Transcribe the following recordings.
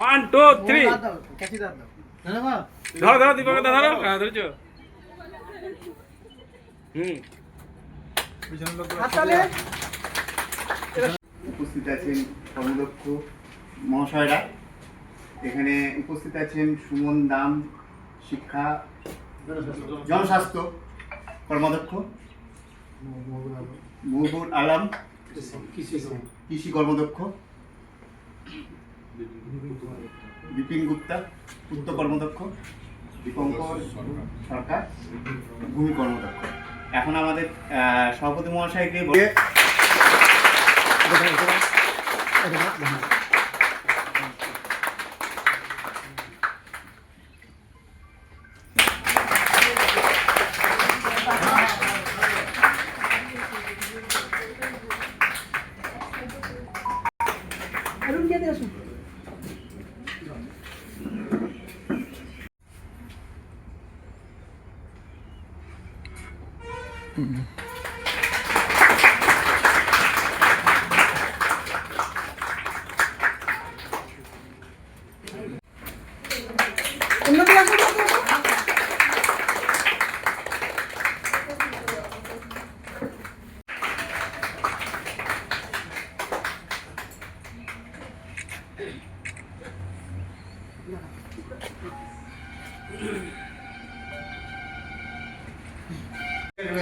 One two three ধরো ধরো দীপক ধরো হ্যাঁ ধরেছো। হুম। উপস্থিত আছেন কর্মদক্ষ মহাশয়রা। এখানে উপস্থিত আছেন সুমন দাম শিক্ষা জনস্বাস্থ্য কর্মদক্ষ মহবুল আলম কৃষি কর্মদক্ষ। বিপিন গুপ্তা উত্তর কর্মদক্ষ দীপঙ্কর সরকার ভূমি কর্মদক্ষ। এখন আমাদের সভাপতি মহাশয়কে বলে 음. 엄마 그냥 한번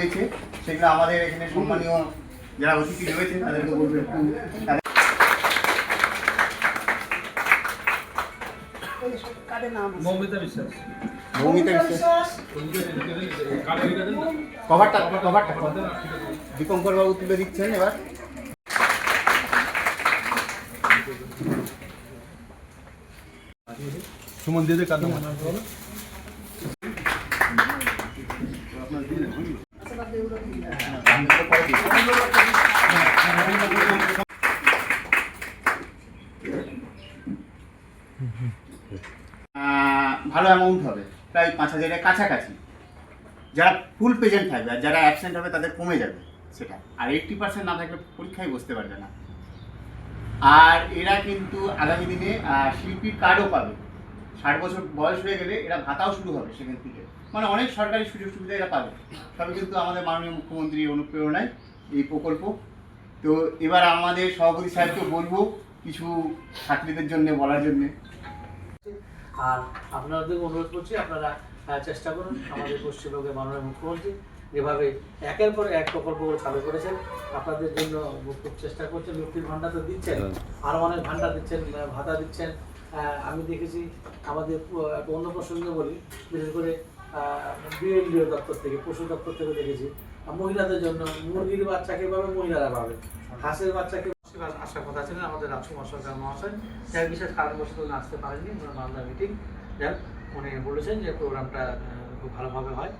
রয়েছে সেগুলো আমাদের এখানে সম্মানীয় যারা অতিথি রয়েছে তাদেরকে বলব। একটু তাদের মৌমিতা বিশ্বাস। কভারটা কভারটা দীপঙ্কর বাবু তুলে দিচ্ছেন এবার। সুমন দিয়ে দে কাদম অ্যামাউন্ট হবে, প্রায় পাঁচ হাজারের কাছাকাছি। যারা ফুল প্রেজেন্ট থাকবে আর যারা অ্যাবসেন্ট হবে তাদের কমে যাবে সেটা। আর এইটটি পার্সেন্ট না থাকলে পরীক্ষায় বসতে পারবে না। আর এরা কিন্তু আগামী দিনে শিল্পীর কার্ডও পাবে। ষাট বছর বয়স হয়ে গেলে এরা ভাতাও শুরু হবে সেখান থেকে। মানে অনেক সরকারি সুযোগ সুবিধা এরা পাবে। তবে কিন্তু আমাদের মাননীয় মুখ্যমন্ত্রীর অনুপ্রেরণায় এই প্রকল্প। তো এবার আমাদের সভাপতি সাহেবকে বলব কিছু ছাত্রীদের জন্য বলার জন্যে। আর আপনাদের অনুরোধ করছি, আপনারা চেষ্টা করুন আমাদের পশ্চিমবঙ্গের মাননীয় মুখ্যমন্ত্রী যেভাবে একের পর এক প্রকল্পগুলো চালু করেছেন, আপনাদের জন্য খুব চেষ্টা করছেন। লক্ষ্মীর ভাণ্ডার তো দিচ্ছেন আরও অনেক ভাণ্ডার দিচ্ছেন ভাতা দিচ্ছেন। আমি দেখেছি আমাদের একটা অন্য প্রসঙ্গে বলি, বিশেষ করে বিএলডিও দপ্তর থেকে, পশু দপ্তর থেকে দেখেছি, মহিলাদের জন্য মুরগির বাচ্চাকে পাবে মহিলারা পাবে? হাঁসের বাচ্চাকে আসার কথা ছিলেন আমাদের রাজকুমার সরকার মহাশয়। যার বিশেষ কারণবশত উনি আসতে পারেননি মালদা মিটিং যাক উনি বলেছেন যে প্রোগ্রামটা খুব ভালোভাবে হয়।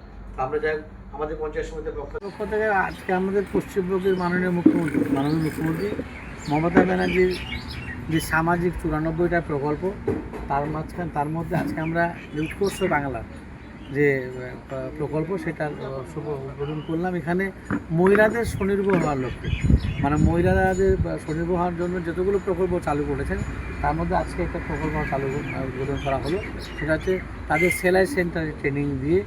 আমরা যাই আমাদের পঞ্চায়েত সমিতির পক্ষ পক্ষ থেকে আজকে আমাদের পশ্চিমবঙ্গের মাননীয় মুখ্যমন্ত্রী মাননীয় মুখ্যমন্ত্রী মমতা ব্যানার্জির যে সামাজিক চুরানব্বইটা প্রকল্প, তার মাঝখানে তার মধ্যে আজকে আমরা যে উৎকর্ষ বাংলা। যে প্রকল্প সেটা উদ্বোধন করলাম। এখানে মহিলাদের স্বনির্ভর হওয়ার লক্ষ্যে। মানে মহিলাদের স্বনির্ভর হওয়ার জন্য যতগুলো প্রকল্প চালু করেছেন, তার মধ্যে আজকে একটা প্রকল্প চালু উদ্বোধন করা হলো। সেটা হচ্ছে তাদের সেলাই সেন্টারে ট্রেনিং দিয়ে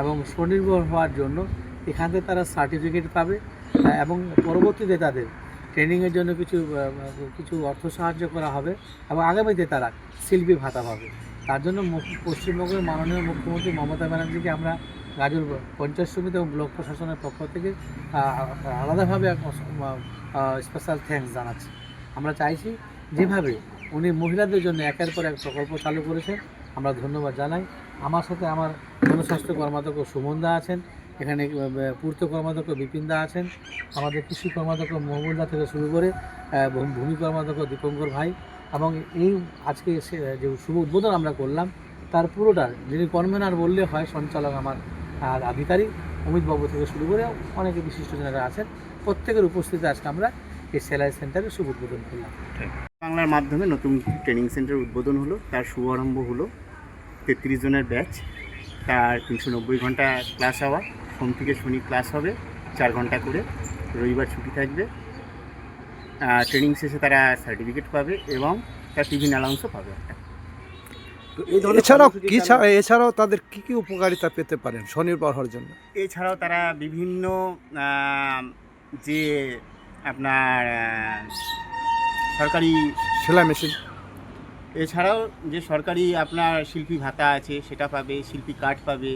এবং স্বনির্ভর হওয়ার জন্য এখান থেকে তারা সার্টিফিকেট পাবে এবং পরবর্তীতে তাদের ট্রেনিংয়ের জন্য কিছু কিছু অর্থ সাহায্য করা হবে এবং আগামীতে তারা শিল্পী ভাতা পাবে। তার জন্য পশ্চিমবঙ্গের মাননীয় মুখ্যমন্ত্রী মমতা ব্যানার্জিকে আমরা গাজল পঞ্চায়েত সমিতি এবং ব্লক প্রশাসনের পক্ষ থেকে আলাদাভাবে স্পেশাল থ্যাঙ্কস জানাচ্ছি। আমরা চাইছি যেভাবে উনি মহিলাদের জন্য একের পর এক প্রকল্প চালু করেছেন, আমরা ধন্যবাদ জানাই। আমার সাথে আমার জনস্বাস্থ্য কর্মাধ্যক্ষ সুমনদা আছেন, এখানে পূর্ত কর্মাধ্যক্ষ বিপিনদা আছেন, আমাদের কৃষি কর্মাধ্যক্ষ মহমুদা থেকে শুরু করে ভূমি কর্মাধ্যক্ষ দীপঙ্কর ভাই এবং এই আজকে যে শুভ উদ্বোধন আমরা করলাম, তার পুরোটার যিনি কনভেনার বললে হয় সঞ্চালক আমার, আর আধিকারিক, অমিতবাবু থেকে শুরু করে অনেকে বিশিষ্টজনেরা আছেন, প্রত্যেকের উপস্থিতিতে আজকে আমরা এই সেলাই সেন্টারে শুভ উদ্বোধন করলাম। বাংলার মাধ্যমে নতুন ট্রেনিং সেন্টার উদ্বোধন হলো, তার শুভারম্ভ হলো তেত্রিশ জনের ব্যাচ, তার তিনশো নব্বই ঘণ্টা ক্লাস হওয়া সোম থেকে শনি ক্লাস হবে, চার ঘণ্টা করে, রবিবার ছুটি থাকবে। ট্রেনিং শেষে তারা সার্টিফিকেট পাবে এবং তার টিফিন অ্যালাউন্সও পাবে একটা। তো এছাড়াও কি এছাড়াও তাদের কি কি উপকারিতা পেতে পারেন স্বনির্ভর হওয়ার জন্য? এছাড়াও তারা বিভিন্ন যে আপনার সরকারি সেলাই মেশিন। এছাড়াও যে সরকারি আপনার শিল্পী ভাতা আছে সেটা পাবে শিল্পী কার্ড পাবে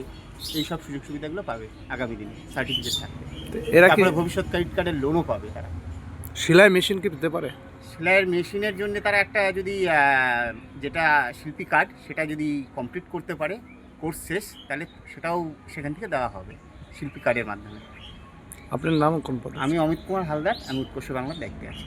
এই সব সুযোগ সুবিধাগুলো পাবে আগামী দিনে সার্টিফিকেট থাকবে এরা ভবিষ্যৎ ক্রেডিট কার্ডের লোনও পাবে তারা। সেলাই মেশিন কি পেতে পারে? সেলাইয়ের মেশিনের জন্য তারা একটা যদি যেটা শিল্পী কার্ড সেটা যদি কমপ্লিট করতে পারে কোর্স শেষ তাহলে সেটাও সেখান থেকে দেওয়া হবে শিল্পী কার্ডের মাধ্যমে। আপনার নাম কোন আমি অমিত কুমার হালদার আমি উৎকর্ষ বাংলার দায়িত্বে আছি।